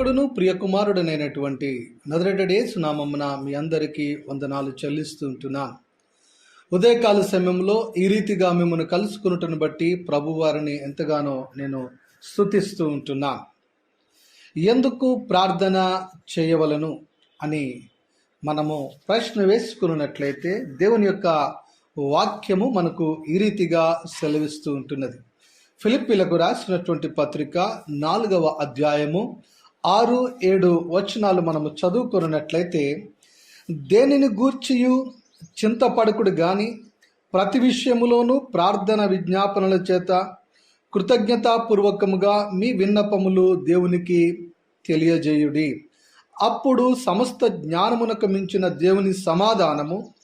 రక్షకుడును ప్రియకుమారుడనైనటువంటి నదరడడే నామమున మీ అందరికీ వందనాలు చెల్లిస్తూ ఉంటున్నాను ఉదయకాల సమయంలో ఈ రీతిగా మిమ్మల్ని కలుసుకున్నటను బట్టి ప్రభువారిని ఎంతగానో నేను స్తుతిస్తూ ఉంటున్నాను ఎందుకు ప్రార్థన చేయవలను అని మనము ప్రశ్న వేసుకున్నట్లయితే దేవుని యొక్క వాక్యము మనకు ఈ రీతిగా సెలవిస్తూ ఉంటున్నది. ఫిలిప్పీలకు రాసినటువంటి పత్రిక నాలుగవ అధ్యాయము ఆరు ఏడు వచనాలు మనము చదువుకున్నట్లయితే దేనిని గూర్చియు చింతపడకుడు గాని ప్రతి విషయములోనూ ప్రార్థన విజ్ఞాపనల చేత కృతజ్ఞతాపూర్వకముగా మీ విన్నపములు దేవునికి తెలియజేయుడి. అప్పుడు సమస్త జ్ఞానమునకు మించిన దేవుని సమాధానము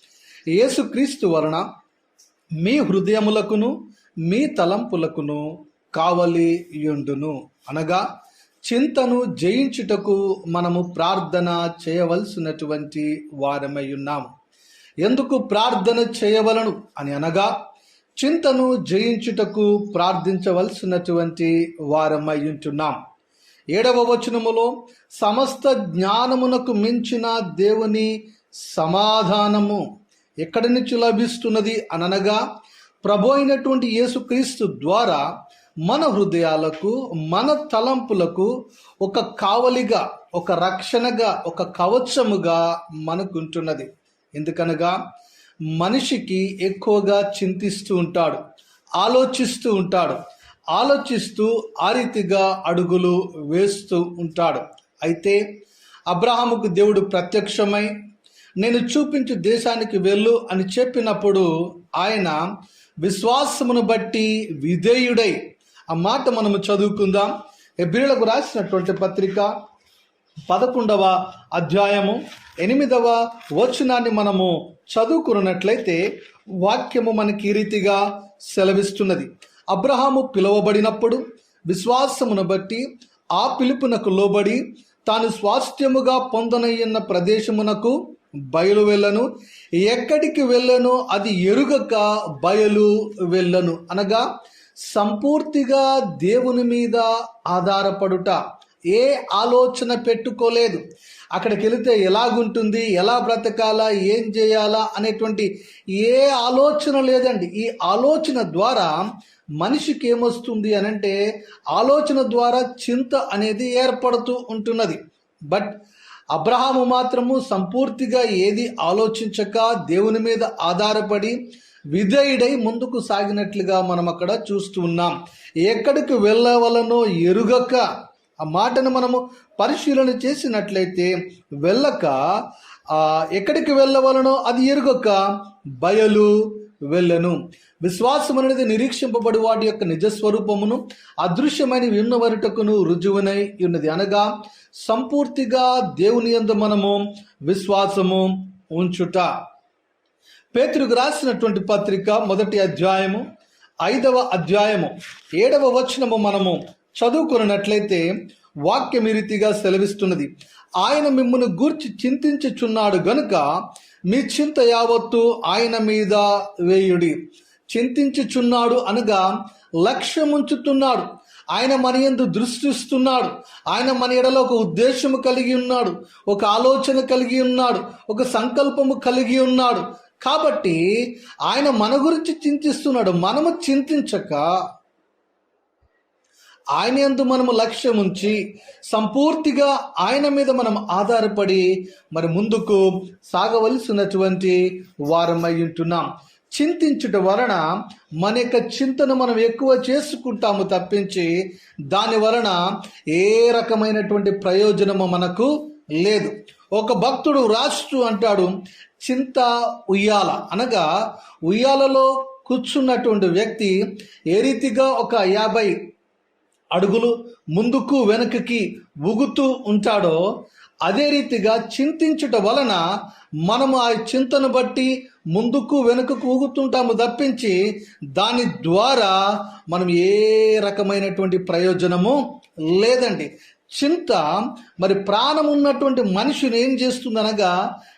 యేసుక్రీస్తు వలన మీ హృదయములకును మీ తలంపులకును కావలి యుండును అనగా చింతను జయించుటకు మనము ప్రార్థన చేయవలసినటువంటి వారమై ఉన్నాము ఎందుకు ప్రార్థన చేయవలను? అని అనగా చింతను జయించుటకు ప్రార్థించవలసినటువంటి వారమై ఉంటున్నాం. ఏడవ వచనములో సమస్త జ్ఞానమునకు మించిన దేవుని సమాధానము ఎక్కడి నుంచి లభిస్తున్నది? అనగా ప్రభు అయినటువంటి యేసుక్రీస్తు ద్వారా మన హృదయాలకు మన తలంపులకు ఒక కావలిగా ఒక రక్షణగా ఒక కవచముగా మనకుంటున్నది. ఎందుకనగా మనిషికి ఎక్కువగా చింతిస్తూ ఉంటాడు ఆలోచిస్తూ ఉంటాడు ఆలోచిస్తూ ఆ రీతిగా అడుగులు వేస్తూ ఉంటాడు. అయితే అబ్రహాముకు దేవుడు ప్రత్యక్షమై నేను చూపించు దేశానికి వెళ్ళు అని చెప్పినప్పుడు ఆయన విశ్వాసమును బట్టి విధేయుడై ఆ మాట మనము చదువుకుందాం. ఎబ్రిలకు రాసినటువంటి పత్రిక పదకొండవ అధ్యాయము ఎనిమిదవ వచనాన్ని మనము చదువుకున్నట్లయితే వాక్యము మనకి ఈ రీతిగా సెలవిస్తున్నది. అబ్రహాము పిలువబడినప్పుడు విశ్వాసమును బట్టి ఆ పిలుపునకు లోబడి తాను స్వాస్థ్యముగా పొందనయ్యన్న ప్రదేశమునకు బయలు వెళ్ళను. ఎక్కడికి వెళ్ళను? అది ఎరుగక బయలు వెళ్ళను. అనగా సంపూర్తిగా దేవుని మీద ఆధారపడుట. ఏ ఆలోచన పెట్టుకోలేదు. అక్కడికి వెళితే ఎలాగుంటుంది ఎలా బ్రతకాలా ఏం చేయాలా అనేటువంటి ఏ ఆలోచన లేదండి. ఈ ఆలోచన ద్వారా మనిషికి ఏమొస్తుంది అనంటే ఆలోచన ద్వారా చింత అనేది ఏర్పడుతూ ఉంటున్నది. బట్ అబ్రహాము మాత్రము సంపూర్తిగా ఏది ఆలోచించక దేవుని మీద ఆధారపడి విధేయుడై ముందుకు సాగినట్లుగా మనం అక్కడ చూస్తూ ఉన్నాం. ఎక్కడికి వెళ్ళవలనో ఎరుగక ఆ మాటను మనము పరిశీలన చేసినట్లయితే వెళ్ళక ఎక్కడికి వెళ్ళవలనో అది ఎరుగక బయలు వెళ్ళను. విశ్వాసం అనేది నిరీక్షింపబడి వాటి యొక్క నిజస్వరూపమును అదృశ్యమైన విన్నవరుటకును రుజువునై ఉన్నది. అనగా సంపూర్తిగా దేవుని ఎందు మనము విశ్వాసము ఉంచుట. పేతురుకు రాసినటువంటి పత్రిక మొదటి అధ్యాయము ఐదవ అధ్యాయము ఏడవ వచనము మనము చదువుకున్నట్లయితే వాక్యం ఈ రీతిగా సెలవిస్తున్నది. ఆయన మిమ్మల్ని గూర్చి చింతించుచున్నాడు గనుక మీ చింత యావత్తు ఆయన మీద వేయుడి. చింతించుచున్నాడు అనగా లక్ష్యముంచుతున్నాడు. ఆయన మన ఎందు దృష్టిస్తున్నాడు ఆయన మన ఎడలో ఒక ఉద్దేశము కలిగి ఉన్నాడు. ఒక ఆలోచన కలిగి ఉన్నాడు. ఒక సంకల్పము కలిగి ఉన్నాడు. కాబట్టి ఆయన మన గురించి చింతిస్తున్నాడు. మనము చింతించక ఆయన ఎందు మనము లక్ష్యం ఉంచి సంపూర్తిగా ఆయన మీద మనం ఆధారపడి మరి ముందుకు సాగవలసినటువంటి వారమై ఉంటున్నాం. చింతించుట వలన మన యొక్క చింతను మనం ఎక్కువ చేసుకుంటాము తప్పించి దాని వలన ఏ రకమైనటువంటి ప్రయోజనము మనకు లేదు. ఒక భక్తుడు రాస్తూ అంటాడు చింత ఉయ్యాల. అనగా ఉయ్యాలలో కూర్చున్నటువంటి వ్యక్తి ఏ రీతిగా ఒక యాభై అడుగులు ముందుకు వెనుకకి ఊగుతూ ఉంటాడో అదే రీతిగా చింతించుట వలన మనము ఆ చింతను బట్టి ముందుకు వెనుకకు ఊగుతుంటాము తప్పించి దాని ద్వారా మనం ఏ రకమైనటువంటి ప్రయోజనము లేదండి. చింత మరి ప్రాణం ఉన్నటువంటి మనిషిని ఏం చేస్తుందనగా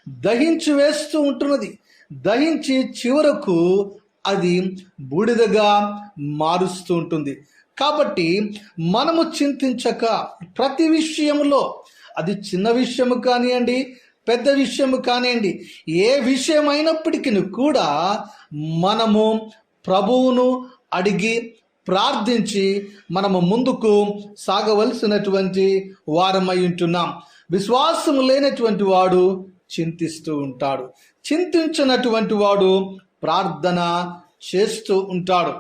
దహించి వేస్తూ ఉంటున్నది. దహించి చివరకు అది బూడిదగా మారుస్తూ ఉంటుంది. కాబట్టి మనము చింతించక ప్రతి విషయంలో అది చిన్న విషయము కానివ్వండి పెద్ద విషయము కానివ్వండి ఏ విషయమైనప్పటికీ అయినప్పటికీ కూడా మనము ప్రభువును అడిగి ప్రార్థించి మనము ముందుకు సాగవలసినటువంటి వారమై ఉంటున్నాం. విశ్వాసం లేనటువంటి వాడు చింతిస్తూ ఉంటాడు. చింతించినటువంటి వాడు ప్రార్థన చేస్తూ ఉంటాడు.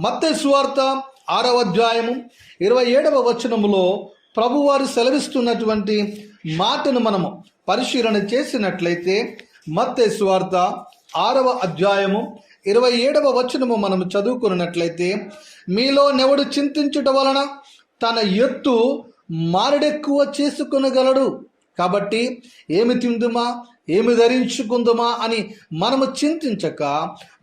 మత్తే సువార్త ఆరవ అధ్యాయము ఇరవై ఏడవ వచనములో ప్రభువారు సెలవిస్తున్నటువంటి మాటను మనము పరిశీలన చేసినట్లయితే మత్తే సువార్త ఆరవ అధ్యాయము ఇరవై ఏడవ వచనము మనం చదువుకున్నట్లయితే మీలో నెవడు చింతించుట వలన తన ఎత్తు మారడెక్కువ చేసుకొనగలడు. కాబట్టి ఏమి తిందుమా ఏమి ధరించుకుందుమా అని మనము చింతించక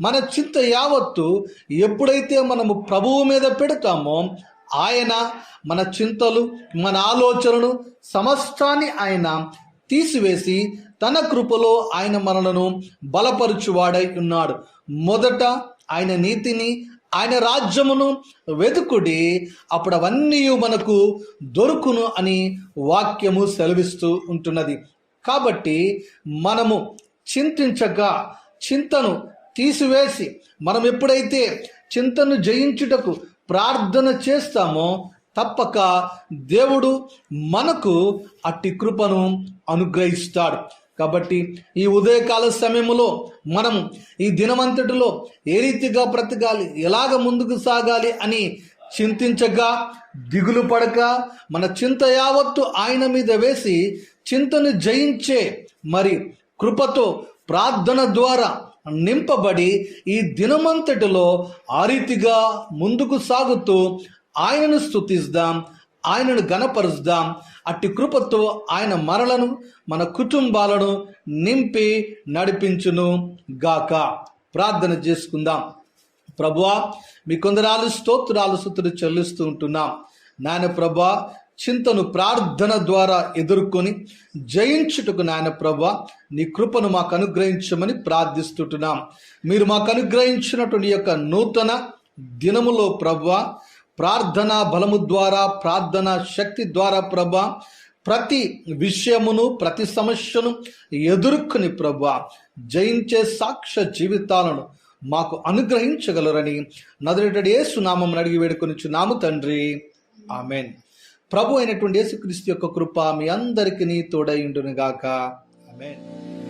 మన చింత యావత్తు ఎప్పుడైతే మనము ప్రభువు మీద పెడతామో ఆయన మన చింతలు మన ఆలోచనలు సమస్తాన్ని ఆయన తీసివేసి తన కృపలో ఆయన మనలను బలపరుచువాడై ఉన్నాడు. మొదట ఆయన నీతిని ఆయన రాజ్యమును వెతుకుడి అప్పుడు అవన్నీ మనకు దొరుకును అని వాక్యము సెలవిస్తూ ఉంటున్నది. కాబట్టి మనము చింతించగా చింతను తీసివేసి మనం ఎప్పుడైతే చింతను జయించుటకు ప్రార్థన చేస్తామో తప్పక దేవుడు మనకు అట్టి కృపను అనుగ్రహిస్తాడు. కాబట్టి ఈ ఉదయకాల సమయంలో మనం ఈ దినమంతటిలో ఏ రీతిగా బ్రతకాలి ఎలాగ ముందుకు సాగాలి అని చింతించగా దిగులు పడక మన చింత యావత్తు ఆయన మీద వేసి చింతను జయించే మరి కృపతో ప్రార్థన ద్వారా నింపబడి ఈ దినమంతటిలో ఆ రీతిగా ముందుకు సాగుతూ ఆయనను స్తుతిస్తాం ఆయనను గణపరుస్తాం అట్టి కృపతో ఆయన మరలను మన కుటుంబాలను నింపి నడిపించును గాక. ప్రార్థన చేసుకుందాం. ప్రభువా మీ కొందరాలు స్తోత్రాలు సుతులు చెల్లిస్తూ ఉంటున్నాం. నాయన ప్రభా చింతను ప్రార్థన ద్వారా ఎదుర్కొని జయించుటకు నాయన ప్రభా నీ కృపను మాకు అనుగ్రహించమని ప్రార్థిస్తుంటున్నాం. మీరు మాకు అనుగ్రహించినటువంటి యొక్క నూతన దినములో ప్రభా ప్రార్థన బలము ద్వారా ప్రార్థన శక్తి ద్వారా ప్రభా ప్రతి విషయమును ప్రతి సమస్యను ఎదుర్కొని ప్రభా జయించే సాక్ష్య జీవితాలను మాకు అనుగ్రహించగలరని నదురేటడి సునామం అడిగి వేడుకొని నాము తండ్రి. ఆమెన్. ప్రభు అయినటువంటి యేసుక్రీస్తు యొక్క కృప మీ అందరికీ తోడైండునుగాక ఆమెన్.